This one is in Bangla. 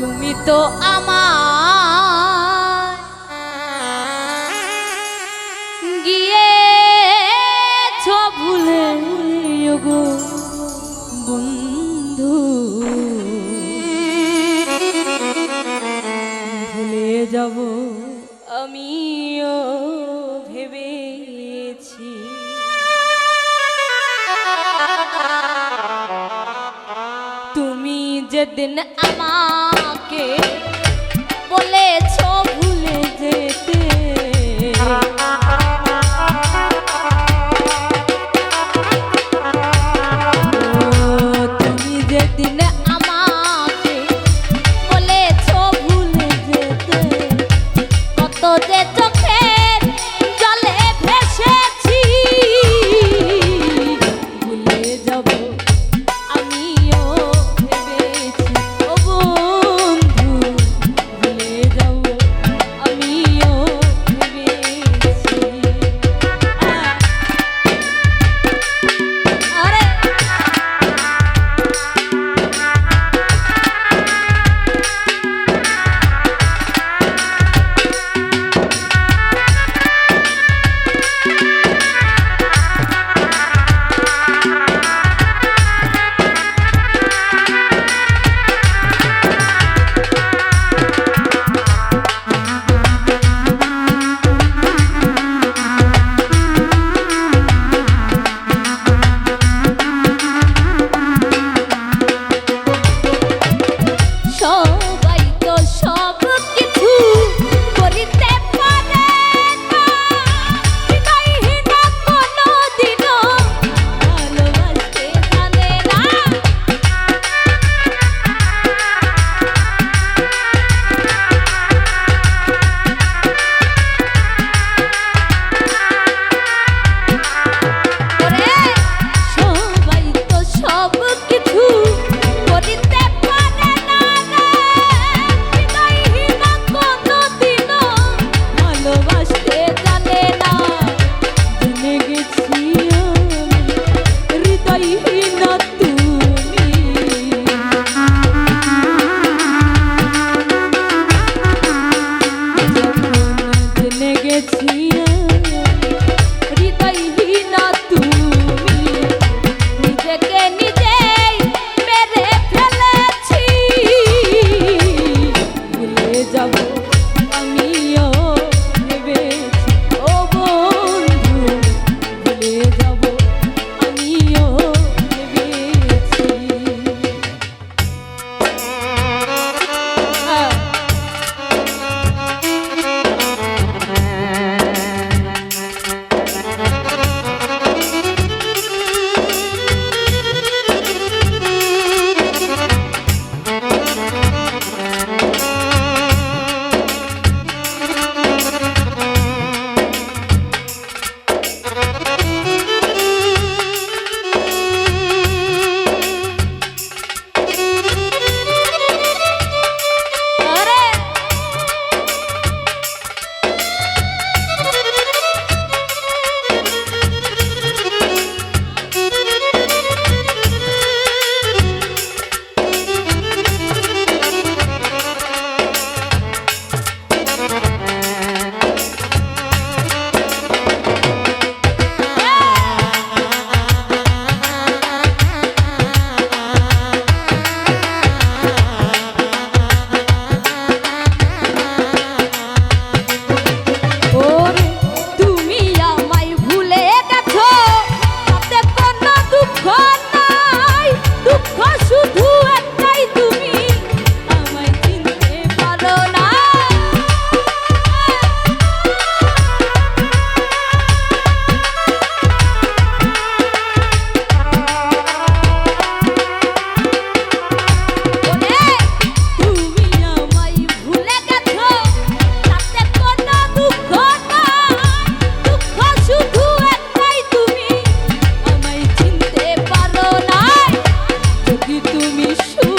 তুমি তো আমার গিয়ে ভুলে গো বন্ধু। ভুলে যাব আমিও ভেবেছি। তুমি যেদিন আমার should